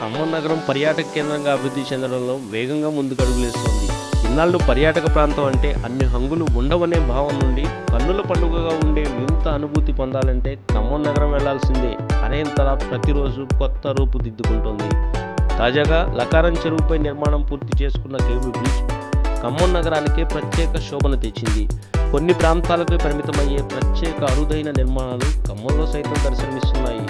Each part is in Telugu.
ఖమ్మం నగరం పర్యాటక కేంద్రంగా అభివృద్ధి చెందడంలో వేగంగా ముందుకడుగులేస్తోంది ఇన్నాళ్ళు పర్యాటక ప్రాంతం అంటే అన్ని హంగులు ఉండవనే భావం నుండి కన్నుల పండుగగా ఉండే వింత అనుభూతి పొందాలంటే ఖమ్మం నగరం వెళ్ళాల్సిందే అనేంతలా ప్రతిరోజు కొత్త రూపు దిద్దుకుంటోంది. తాజాగా లకారం చెరువుపై నిర్మాణం పూర్తి చేసుకున్న కేబుల్ బ్రిడ్జ్ ఖమ్మం నగరానికే ప్రత్యేక శోభను తెచ్చింది. కొన్ని ప్రాంతాలకు పరిమితమయ్యే ప్రత్యేక అరుదైన నిర్మాణాలు ఖమ్మంలో సైతం దర్శనమిస్తున్నాయి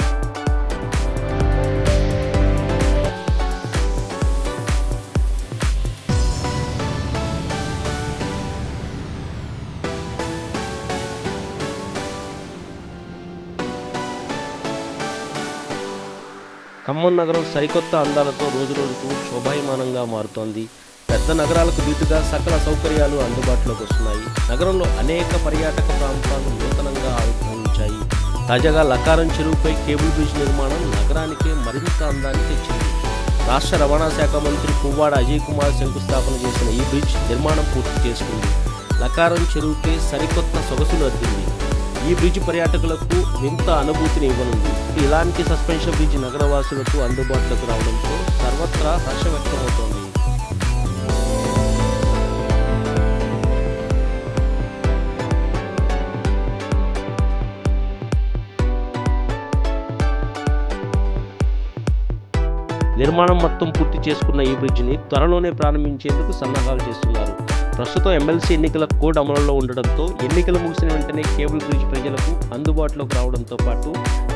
ఖమ్మం నగరం సరికొత్త అందాలతో రోజురోజుకు శోభాయమానంగా మారుతోంది. పెద్ద నగరాలకు దీటుగా సకల సౌకర్యాలు అందుబాటులోకి వస్తున్నాయి. నగరంలో అనేక పర్యాటక ప్రాంతాలు నూతనంగా ఆవిర్భవించాయి. తాజాగా లకారం చెరువుపై కేబుల్ బ్రిడ్జ్ నిర్మాణం నగరానికే మరింత అందాన్ని తెచ్చింది రాష్ట్ర రవాణా శాఖ మంత్రి పువ్వాడ అజయ్ కుమార్ శంకుస్థాపన చేసిన ఈ బ్రిడ్జ్ నిర్మాణం పూర్తి చేసుకుంది. లకారం చెరువుపై సరికొత్త సొగసులు అద్దింది ఈ బ్రిడ్జ్ పర్యాటకులకు వింత అనుభూతిని ఇవ్వనుంది. ఇలాంటి సస్పెన్షన్ బ్రిడ్జ్ నగరవాసులకు అందుబాటులోకి రావడంతో సర్వత్రా హర్షం వ్యక్తమవుతోంది నిర్మాణం మొత్తం పూర్తి చేసుకున్న ఈ బ్రిడ్జిని త్వరలోనే ప్రారంభించేందుకు సన్నాహాలు చేస్తున్నారు. ప్రస్తుతం ఎమ్మెల్సీ ఎన్నికల కోడ్ అమలులో ఉండడంతో ఎన్నికలు ముగిసిన వెంటనే కేబుల్ బ్రిడ్జ్ ప్రజలకు అందుబాటులోకి రావడంతో పాటు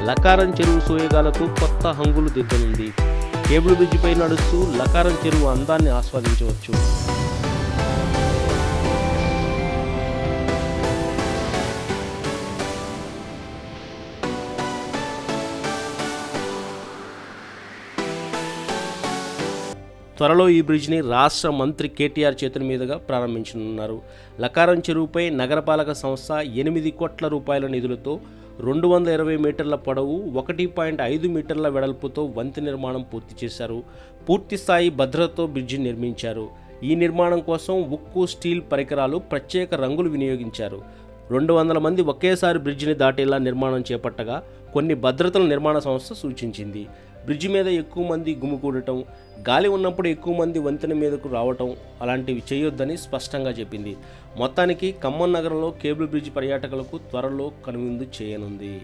లకారం చెరువు సోయగాలకు కొత్త హంగులు దిద్దనుంది. కేబుల్ బ్రిడ్జిపై నడుస్తూ లకారం చెరువు అందాన్ని ఆస్వాదించవచ్చు. త్వరలో ఈ బ్రిడ్జ్ని రాష్ట్ర మంత్రి కేటీఆర్ చేతుల మీదుగా ప్రారంభించనున్నారు. లకారం చెరువుపై నగరపాలక సంస్థ ఎనిమిది కోట్ల రూపాయల నిధులతో రెండు వందల ఇరవై మీటర్ల పొడవు ఒకటి పాయింట్ ఐదు మీటర్ల వెడల్పుతో వంతె నిర్మాణం పూర్తి చేశారు. పూర్తి స్థాయి భద్రతతో బ్రిడ్జి నిర్మించారు. ఈ నిర్మాణం కోసం ఉక్కు స్టీల్ పరికరాలు ప్రత్యేక రంగులు వినియోగించారు. రెండు వందల మంది ఒకేసారి బ్రిడ్జిని దాటేలా నిర్మాణం చేపట్టగా కొన్ని భద్రతల నిర్మాణ సంస్థ సూచించింది. బ్రిడ్జి మీద ఎక్కువ మంది గుమికూడటం గాలి ఉన్నప్పుడు ఎక్కువ మంది వంతెన మీదకు రావటం అలాంటివి చేయొద్దని స్పష్టంగా చెప్పింది. మొత్తానికి ఖమ్మం నగరంలో కేబుల్ బ్రిడ్జ్ పర్యాటకులకు త్వరలో కనువిందు చేయనుంది.